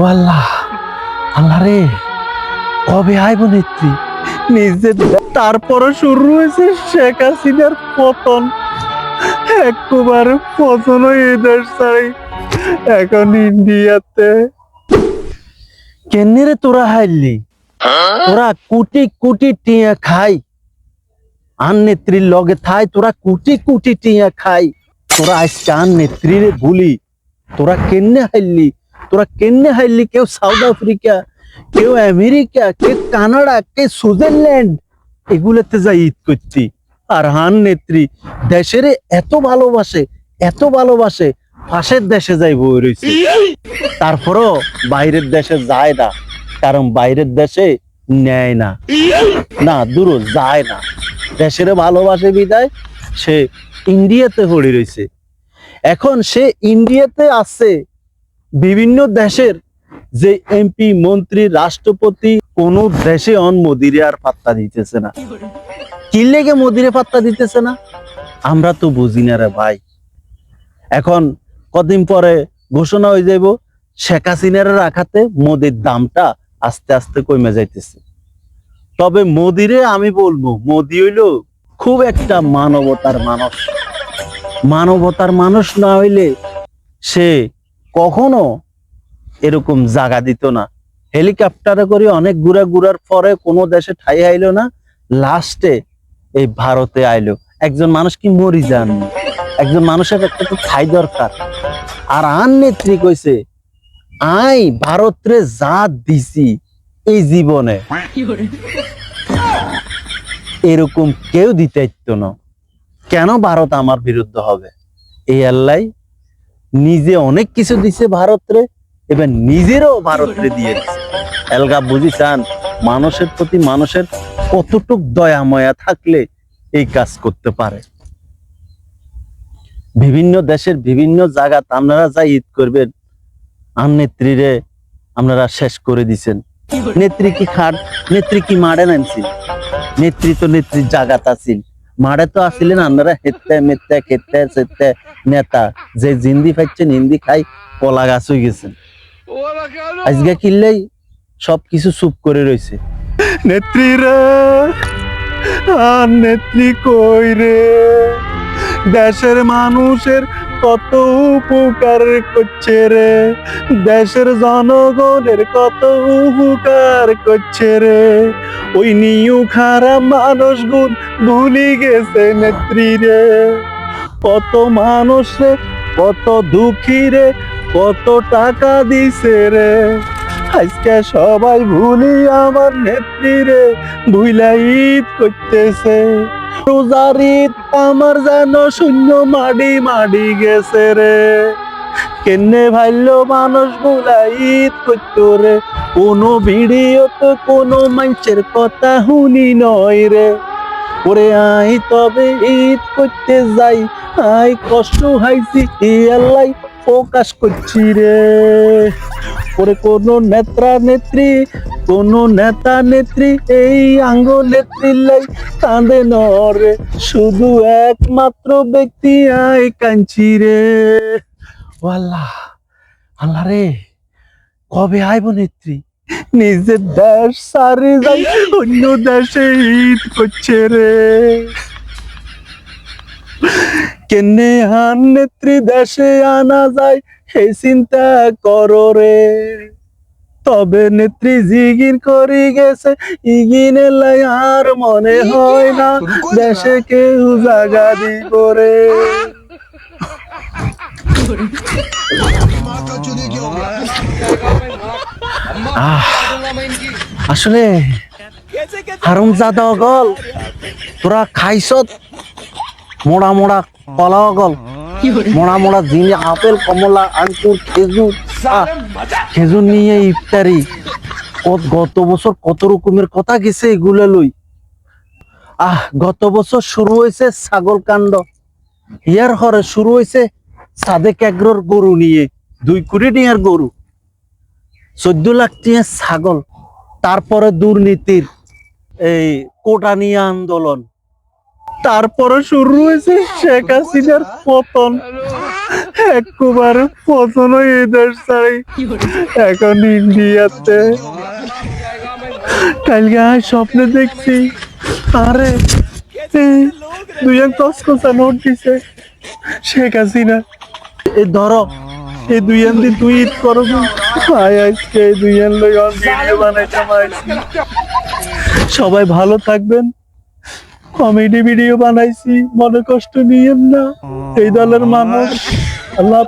ও আল্লাহ আল্লাহ রে, কবে আইব নেত্রী? নিজের তারপরে শুরু হয়েছে শেখ হাসিনার পতন। একবার পতন হয়ে দেশ এখন ইন্ডিয়াতে। কেনে রে তোরা হাইলি? তোরা কোটি কোটি টিয়া খাই। আন নেত্রীর লগে থাই, তোরা কোটি কোটি টিয়া খাই। তোরা আজকে আন নেত্রীর ভুলি। তোরা কেনে হাইলি? তোরা কেনে হাইলি? কেউ সাউথ আফ্রিকা, কেউ আমেরিকা, কেউ কানাডা কে সুইজারল্যান্ড, এগুলোতে যাই ঈদ করতি। আর হান নেত্রী, দেশের এত ভালোবাসে এত ভালোবাসে, পাশের দেশে যাই বই রয়েছে তারপরও বাইরের দেশে যায় না, কারণ বাইরের দেশে নেয় না। না দূর যায় না। দেশের ভালোবাসে বিদায়, সে ইন্ডিয়াতে পড়ে রয়েছে এখন সে ইন্ডিয়াতে আছে বিভিন্ন দেশের যে এমপি, মন্ত্রী, রাষ্ট্রপতি কোন দেশে অন মোদিরে আর পাত্তা দিতেছে না। কি লেগে মোদিরে পাত্তা দিতেছে না? আমরা তো বুঝি না রে ভাই। এখন কদিন পরে ঘোষণা হয়ে যাইব শেখ হাসিনার রাখাতে মোদির দামটা আস্তে আস্তে কমে যাইতেছে। তবে মোদিরে আমি বলব, মোদি হইল খুব একটা মানবতার মানুষ। মানবতার মানুষ না হইলে সে কখনো এরকম জাগা দিত না। হেলিকপ্টারে করে অনেক ঘুরা ঘুরার পরে কোনো দেশে ঠাই আইলো না লাস্টে এই ভারতে আইলো। একজন মানুষ কি মরি যান? একজন মানুষের একটা তো ঠাই দরকার। আর আন নেত্রী কইছে আই ভারতরে যা দিছি এই জীবনে। এরকম কেউ দিতে না। কেন ভারত আমার বিরুদ্ধে হবে? এই আল্লাহ নিজে অনেক কিছু দিছে ভারতরে, এবার নিজেরও ভারতরে দিয়ে দিছে। এলগা বুঝিছান মানুষের প্রতি মানুষের কতটুক দয়া ময়া থাকলে এই কাজ করতে পারে। বিভিন্ন দেশের বিভিন্ন জায়গা আপনারা যা ঈদ করবেন আম নেত্রীরে আপনারা শেষ করে দিছেন। নেত্রী কি খাট, নেত্রী কি মারে নামছিল নেত্রী তো নেত্রীর জাগাত আছিল মারে তো আসিলেন আপনারা হেতে মেতে খেতে সেতে নেতা। যে জিন্দি পাইছেন হিন্দি খাই, কলা গাছ হয়ে গেছেন আজকে কিনলেই সব কিছু চুপ করে রয়েছে। নেত্রীরা আর নেত্রী কই রে? দেশের মানুষের কত উপকার করছে রে? দেশের জনগণের কত উপকার করছে রে? ওই নিউ খারাপ মানুষগুন ভুলি গেছে নেত্রী রে। কত মানুষ রে, কত দুঃখী রে, কত টাকা দিছে রে। আজকে সবাই ভুলি আমার নেত্রী রে, ভুলা ঈদ করতেছে। রোজার আমার যেন শূন্য মাডি মাডি গেছে রে। কেনে ভাইলো মানুষ ঈদ করতো রে। কোনো ভিডিওতে, কোনো মানুষের কথা শুনি নয় রে। ওরে আই তবে ঈদ করতে যাই, আই কষ্ট হাইছি আল্লাহ প্রকাশ করছি রে। ওরে কোন নেত্রা নেত্রী, কোন নেতা নেত্রী এই আঙ্গ নেত্রী লাই কাঁদে নরে। শুধু একমাত্র ব্যক্তি আই কাঞ্চি রে। আল্লাহ আল্লাহ রে, কবে আইব নেত্রী? নিজের দেশ সারে যাই, অন্য দেশে ঈদ করছে রে। কেনে হান নেত্রী দেশে আনা যায় সেই চিন্তা করো রে। তবে নেত্রী জিগির করে গেছে ইগিনে আর মনে হয় না দেশে কেউ জাগা দিব রে। আহ, আসলে হারুম জাদা গল তোরা খাইছত মোড়া মোড়া কলা গল মোড়া মোড়া জিনি আপেল কমলা আঙ্কুর খেজুর খেজুর নিয়ে ইফতারি। গত বছর কত রকমের কথা গেছে এগুলো লই। আহ গত বছর শুরু হয়েছে ছাগল কাণ্ড। ইয়ার হরে শুরু হয়েছে সাদেক এগ্রোর গরু নিয়ে দুই কোটি নিয়ার গরু। চোদ্দ লাখ টিয়া ছাগল। তারপরে দুর্নীতির এই কোটা নিয়ে আন্দোলন। তারপরে শুরু হয়েছে শেখ হাসিনার পতন। একবার পছন্দ এদের শাড়ি এখন ইন্ডিয়াতে। কালকে স্বপ্নে দেখছি। আরে দুজন কসকসা নোট দিছে শেখ হাসিনা। এই ধরো এই দুইয়ান দিন তুই ঈদ আয় আজকে এই দুইয়ান লই সবাই ভালো থাকবেন। কমেডি ভিডিও বানাইছি মনে কষ্ট নিয়েন না। এই দলের মানুষ আল্লাহ